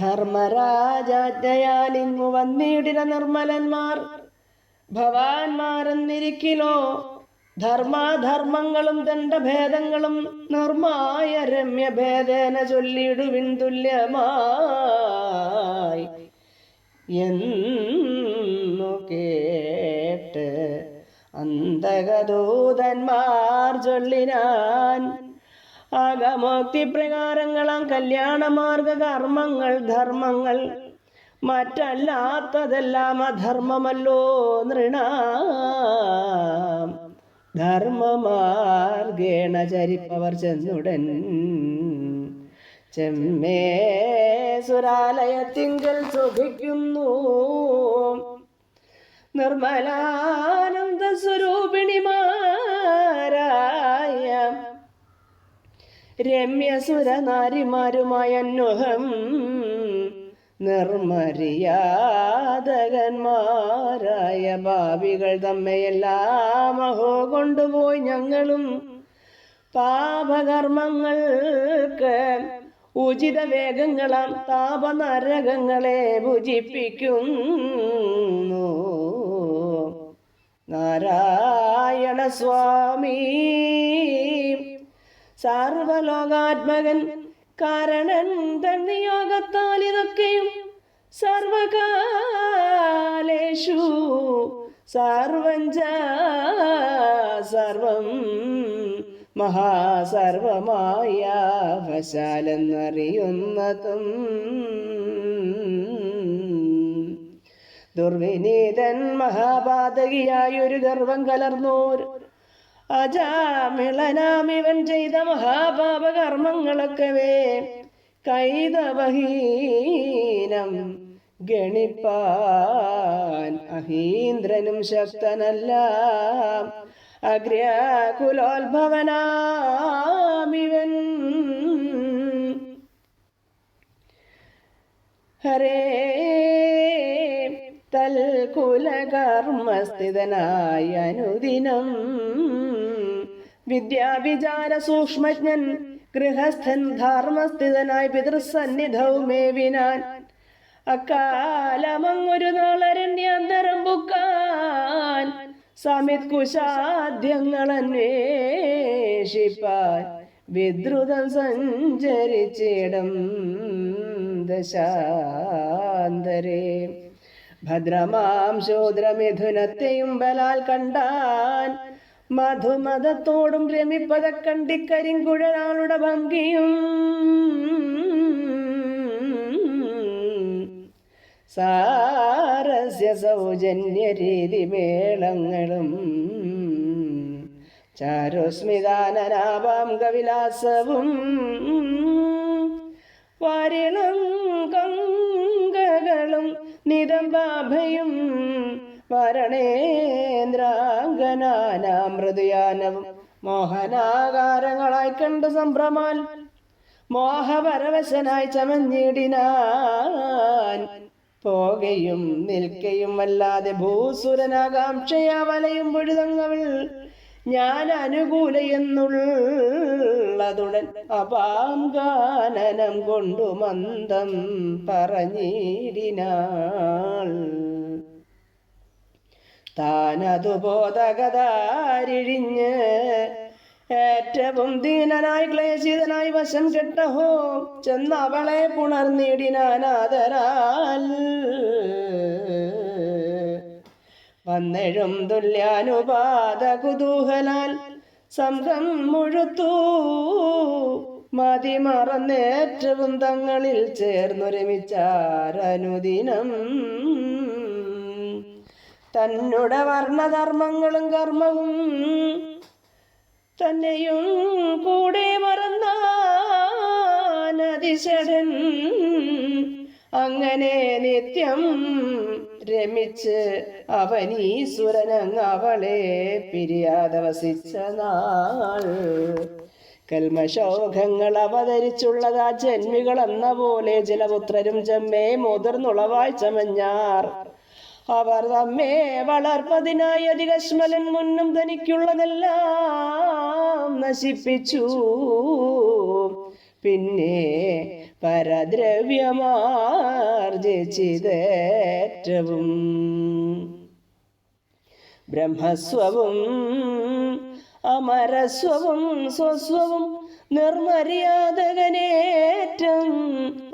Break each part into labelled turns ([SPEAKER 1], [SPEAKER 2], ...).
[SPEAKER 1] ധർമ്മരാജാജ്ഞയാലിങ്ങു വന്നിടിന നിർമ്മലന്മാർ. ഭവാന്മാരെന്നിരിക്കിലോ ധർമാധർമ്മങ്ങളും ദണ്ഡഭേദങ്ങളും നിർമായ രമ്യഭേദേന ചൊല്ലിടുവിൻ തുല്യമായി. എന്നു കേട്ട് അന്തകദൂതന്മാർ ചൊല്ലിനാൻ ആഗമോക്തി പ്രകാരങ്ങളാം കല്യാണമാർഗ കർമ്മങ്ങൾ ധർമ്മങ്ങൾ. മറ്റല്ലാത്തതെല്ലാം അധർമ്മമല്ലോ നൃണ. ധർമ്മമാർഗേണ ചരിപ്പവർ ചെന്നുടൻ. ചെമ്മേ സുരാലയത്തിങ്കൽ സുഖിക്കുന്നു നിർമ്മലാനന്ദ സ്വരൂപിണിമാരായ രമ്യസുരനാരിമാരുമായ അന്വഹം നിർമര്യാദകന്മാരായ ഭാവികൾ തമ്മെയെല്ലാം അഹോ കൊണ്ടുപോയി ഞങ്ങളും. പാപകർമ്മങ്ങൾക്ക് ഉചിത വേഗങ്ങളാം താപനരകങ്ങളെ ഭുജിപ്പിക്കുന്നു. നാരായണ സ്വാമി സർവലോകാത്മകൻ കാരണൻ തന്നിയോഗത്താൽ ഇതൊക്കെയും സർവകാലേഷു. സർവഞ്ച സർവം മഹാസർവമായ വശാലെന്നറിയുന്നതും. ദുർവിനീതൻ മഹാപാതകിയായൊരു ഗർവം കലർന്നോർ അജാമിളനാമിവൻ ചെയ്ത മഹാപാപകർമ്മങ്ങളൊക്കവേ. കൈതവഹീനം ഗണിപ്പാൻ അഹീന്ദ്രനും ശക്തനല്ല. അഗ്രകുലോത്ഭവനാമിവൻ ഹരേ തൽകുലകർമ്മസ്ഥിതനായ അനുദിനം വിദ്യാവിചാര സൂക്ഷ്മജ്ഞൻ ഗൃഹസ്ഥൻ ധർമ്മസ്ഥിതനായി പിതൃസന്നിധവും മേവിനാൻ. അക്കാലമങ്ങൊരു നാളരണ്യാന്തരം പുക്കാൻ സമിത് കുശാദ്യങ്ങൾ അന്വേഷിപ്പാൻ വിദ്രുതം സഞ്ചരിച്ചിടം ദശാന്തരേ. ഭദ്രമാം ശൂദ്രമിഥുനത്തെയും ബലാൽ കണ്ടാൻ മധുമതത്തോടും രമിപ്പത കണ്ടിക്കരിങ്കുഴലാളുടെ ഭംഗിയും സാരസ്യ സൗജന്യ രീതി മേളങ്ങളും ചാരുസ്മിതാനനാഭാം കവിലാസവും വാരിളം കങ്കകളും നിരമ്പാഭയും വരണേന്ദ്രാംഗനാനാമൃദുയാനവും മോഹനാകാരങ്ങളായി കണ്ട് സംഭ്രമാൽ മോഹപരവശനായി ചമഞ്ഞിടിനാൻ. പോകയും നിൽക്കയും അല്ലാതെ ഭൂസുരനാകാംക്ഷയാ വലയും പൊഴുതങ്ങവൾ ഞാൻ അനുകൂല എന്നുള്ളതുടൻ അപാംഗാനനം കൊണ്ടു മന്ദം പറഞ്ഞിടിനാൾ. താനതു ബോധകതാരിഴിഞ്ഞ് ഏറ്റവും ദീനനായി ക്ലേശിതനായി വശം കെട്ടഹോ ചെന്ന് അവളെ പുണർന്നിടിനാനാദരാൽ. വന്നെഴും തുല്യാനുപാത കുതൂഹലാൽ സംഘം മുഴുത്തു. മതി മറന്നേറ്റവും തങ്ങളിൽ ചേർന്നുരമിച്ചാരനുദിനം തന്നുടെ വർണധർമ്മങ്ങളും കർമ്മവും തന്നെയും കൂടെ മറന്നാനതിശടൻ അങ്ങനെ നിത്യം രമിച്ച് അവനീസുരനങ് അവളെ പിരിയാതെ വസിച്ച നാൾ. കൽമശോകങ്ങൾ അവതരിച്ചുള്ളതാ ജന്മികൾ എന്ന പോലെ ജലപുത്രരും ജമ്മേ മുതിർന്നുളവായി ചമഞ്ഞാർ. അവർ തമ്മേ വളർപ്പതിനായി അധികശ്മലൻ മുന്നും തനിക്കുള്ളതെല്ലാം നശിപ്പിച്ചു. പിന്നെ പരദ്രവ്യമാർജിച്ചിതേറ്റവും ബ്രഹ്മസ്വവും അമരസ്വവും സ്വസ്വവും നിർമര്യാദകനേറ്റം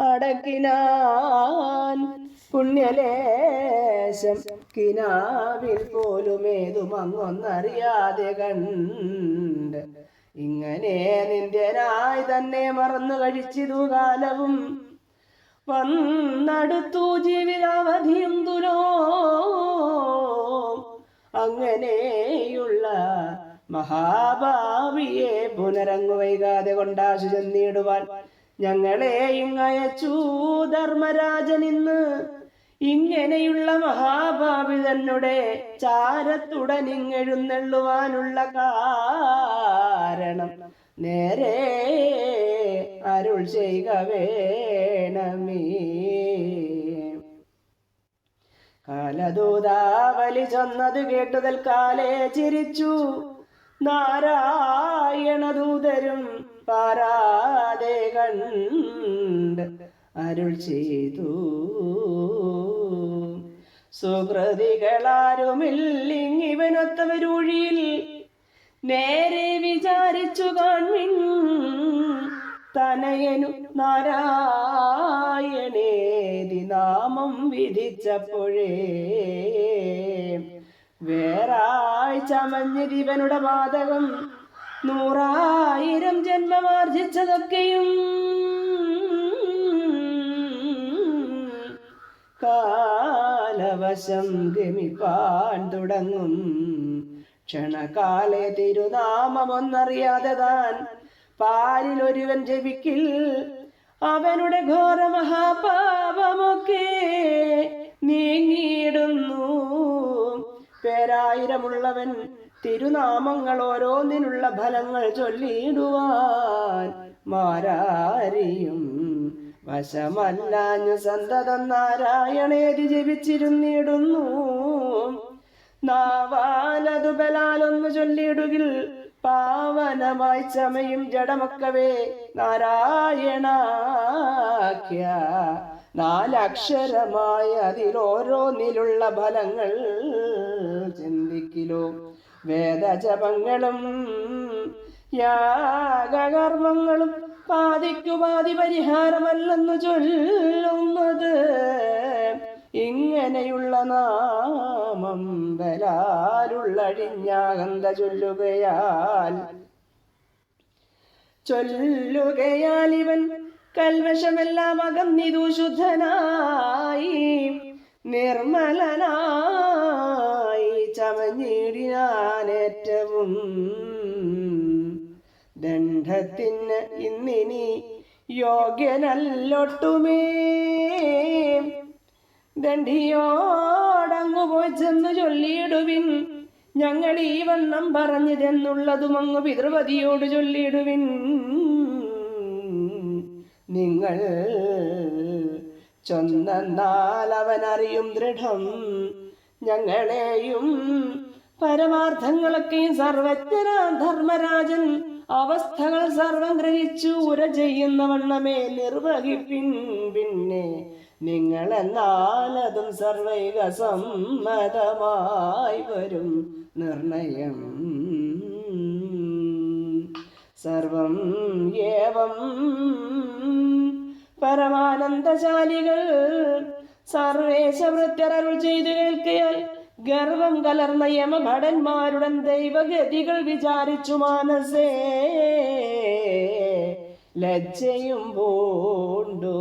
[SPEAKER 1] അടക്കിനാൻ പുണ്യലേശം കിനാവിൽ പോലും ഏതും അങ്ങൊന്നറിയാതെ കണ്ട്. ഇങ്ങനെ നിന്റെനായി തന്നെ മറന്നു കഴിച്ചിതു കാലവും. വന്നടുത്തു ജീവിതാവധിയും തുലോ അങ്ങനെയുള്ള മഹാഭാവിയെ പുനരങ്ങു വൈകാതെ കൊണ്ടാശു ചെന്നിടുവാൻ ഞങ്ങളെ ഇങ്ങയച്ചു ധർമ്മരാജൻ ഇന്ന് ഇങ്ങനെയുള്ള മഹാഭാവി തന്നെ ചാരത്തുടനിങ്ങെഴുന്നെള്ളുവാനുള്ള കാരണം നേരെ അരുൾ ചെയ്യുക വേണമേ. കാലദൂതാവലി ചൊന്നത് കേട്ടു തൽക്കാലേ ചിരിച്ചു. നാരായണദൂതരും പാരാതെ കണ്ട് അരുൾ ചെയ്തു. സുഹൃതികളാരുമില്ലിങ്ങിവനൊത്തവരൂഴിയിൽ നേരെ വിചാരിച്ചു കാൺമിൻ തനയനു നാരായണേതി നാമം വിധിച്ചപ്പോഴേ. വേറായി ചമഞ്ഞിരിവനുടെ പാതകം നൂറായിരം ജന്മമാർജിച്ചതൊക്കെയും കാലവശം ഗമിപ്പാൻ തുടങ്ങും. ക്ഷണകാലെ തിരുനാമമൊന്നറിയാതെ താൻ പാലിൽ ഒരുവൻ ജപിക്കിൽ. അവനുടെ ഘോര മഹാപാപമൊക്കെ നീങ്ങിയിടുന്നു. പേരായിരമുള്ളവൻ തിരുനാമങ്ങൾ ഓരോന്നിനുള്ള ഫലങ്ങൾ ചൊല്ലിയിടുവാൻ മാരാരിയും വശമല്ലാഞ്ഞു സന്തതം നാരായണേതി ജപിച്ചിരുന്നിടുന്നു. നാവാലതു ബലാലൊന്നു ചൊല്ലിയിടുകിൽ പാവനമായി ചമയും ജഡമക്കവേ നാരായണാഖ്യ. നാലക്ഷരമായ അതിലോരോന്നിലുള്ള ഫലങ്ങൾ ചിന്തിക്കിലോ. വേദജപങ്ങളും യാഗകർമ്മങ്ങളും പാതിക്കു പാതി പരിഹാരമല്ലെന്നു ചൊല്ലുന്നത് ഇങ്ങനെയുള്ള നാമം ബലാലുള്ളഴിഞ്ഞാകന്ത ചൊല്ലുകയാൽ. ചൊല്ലുകയാൽ ഇവൻ കൽവശമെല്ലാം അകന്നിതു ശുദ്ധനായി നിർമ്മലനായി ചമഞ്ഞിടിനാനേറ്റവും ദണ്ഡത്തിന് ഇന്നിനി യോഗ്യനല്ലൊട്ടുമേ. ദണ്ഡിയോടങ്ങു ചെന്ന് ചൊല്ലിയിടുവിൻ. ഞങ്ങൾ ഈ വണ്ണം പറഞ്ഞതെന്നുള്ളതും അങ്ങ് പിതൃപതിയോട് ചൊല്ലിയിടുവിൻ. നിങ്ങൾ ചൊന്നാൽ അവനറിയും ദൃഢം. ഞങ്ങളെയും പരമാർത്ഥങ്ങളൊക്കെയും സർവജ്ഞനാ ധർമ്മരാജൻ. അവസ്ഥകൾ സർവം ഗ്രഹിച്ചു ഉര ചെയ്യുന്ന വണ്ണമേ നിർവഹിപ്പിൻ പിന്നെ നിങ്ങൾ എന്നാലതും സർവൈക സമ്മതമായി വരും നിർണയം. സർവം ഏവം പരമാനന്ദശാലികൾ സർവേശ വൃത്യരരുൾ ചെയ്തു കേൾക്കയാൽ ഗർവം കലർന്ന യമഭടന്മാരുടൻ ദൈവഗതികൾ വിചാരിച്ചു മാനസേ. ലജ്ജയും പൂണ്ടു.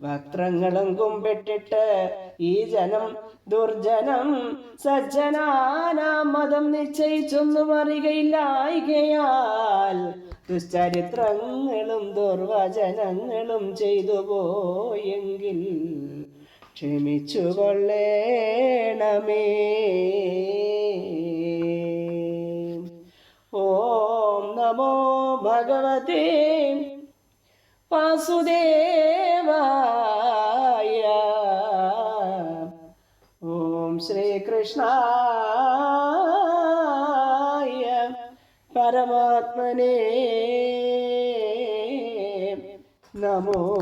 [SPEAKER 1] വക്രങ്ങളും കുമ്പിട്ടിട്ട് ഈ ജനം ദുർജനം സജ്ജനാനാം മതം നിശ്ചയിച്ചൊന്നും അറികയില്ലായികയാൽ ദുശ്ചരിത്രങ്ങളും ദുർവചനങ്ങളും ചെയ്തു പോയെങ്കിൽ ക്ഷമിച്ചു കൊള്ളേണമേ. ഓം നമോ ഭഗവതേ. വാസുദേവായ. ഓം ശ്രീകൃഷ്ണായ. പരമാത്മനേ.
[SPEAKER 2] നമോ